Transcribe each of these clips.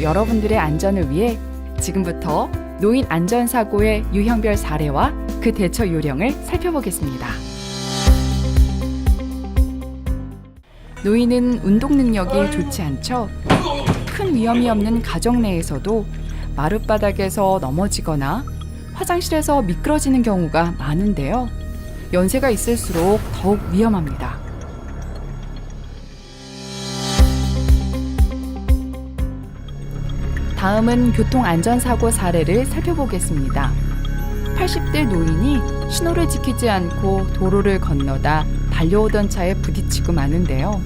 여러분들의 안전을 위해 지금부터 노인 안전사고의 유형별 사례와 그 대처 요령을 살펴보겠습니다. 노인은 운동 능력이 좋지 않죠. 큰 위험이 없는 가정 내에서도 마룻바닥에서 넘어지거나 화장실에서 미끄러지는 경우가 많은데요. 연세가 있을수록 더욱 위험합니다. 다음은 교통안전사고 사례를 살펴보겠습니다. 80대 노인이 신호를 지키지 않고 도로를 건너다 달려오던 차에 부딪히고 마는데요.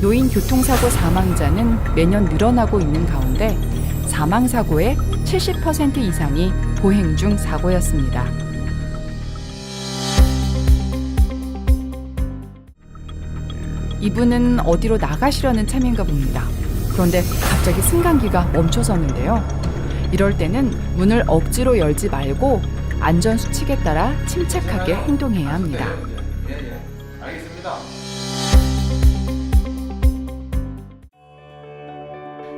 노인 교통사고 사망자는 매년 늘어나고 있는 가운데 사망사고의 70% 이상이 보행 중 사고였습니다. 이분은 어디로 나가시려는 참인가 봅니다. 그런데 갑자기 승강기가 멈춰서는데요. 이럴 때는 문을 억지로 열지 말고 안전 수칙에 따라 침착하게 행동해야 합니다. 알겠습니다.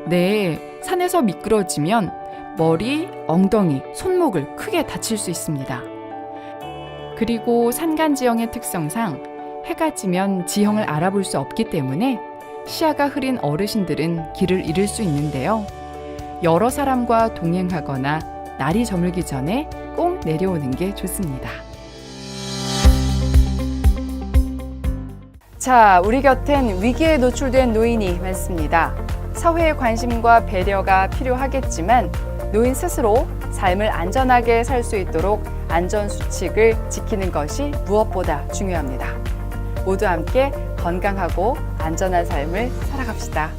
네, 산에서 미끄러지면 머리, 엉덩이, 손목을 크게 다칠 수 있습니다. 그리고 산간 지형의 특성상 해가 지면 지형을 알아볼 수 없기 때문에 시야가 흐린 어르신들은 길을 잃을 수 있는데요. 여러 사람과 동행하거나 날이 저물기 전에 꼭 내려오는 게 좋습니다. 자, 우리 곁엔 위기에 노출된 노인이 많습니다. 사회의 관심과 배려가 필요하겠지만 노인 스스로 삶을 안전하게 살 수 있도록 안전 수칙을 지키는 것이 무엇보다 중요합니다. 모두 함께 건강하고 안전한 삶을 살아갑시다.